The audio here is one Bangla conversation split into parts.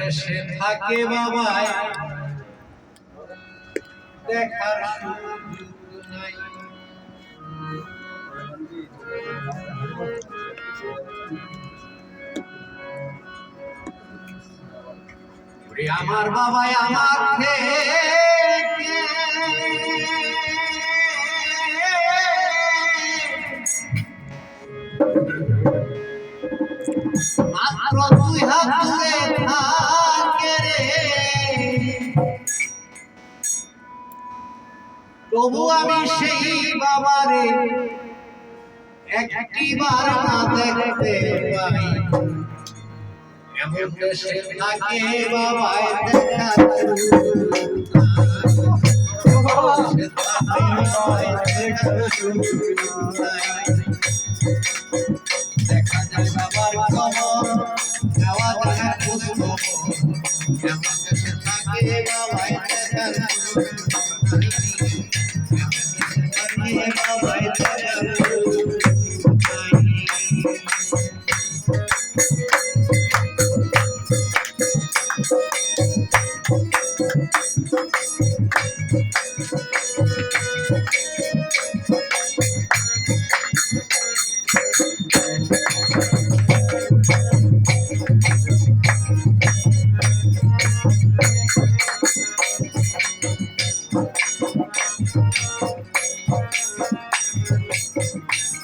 দেশে থাকে বাবায় দেখার নাই। আমার বাবাই আমাকে মাত্র দুই হাত দূরে থাকে রে। তবু আমি সেই বাবারে একটিবার না দেখতে পাই। এমন দেশে থাকে বাবায় দেখা দেখা যায় বাবার খবর দেওয়া যায় পুষ্প এমন থাকে বাবায় দেখা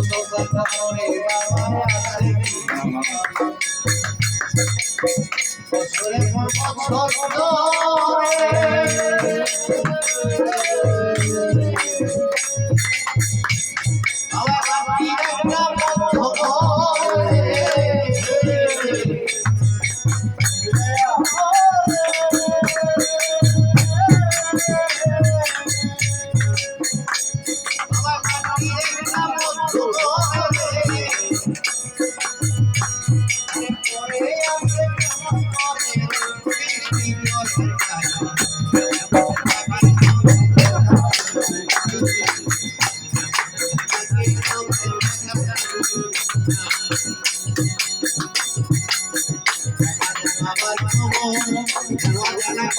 বাবা নাই ঠিকানা জানা জানা আরে কি করছি বাবা বাবা নাই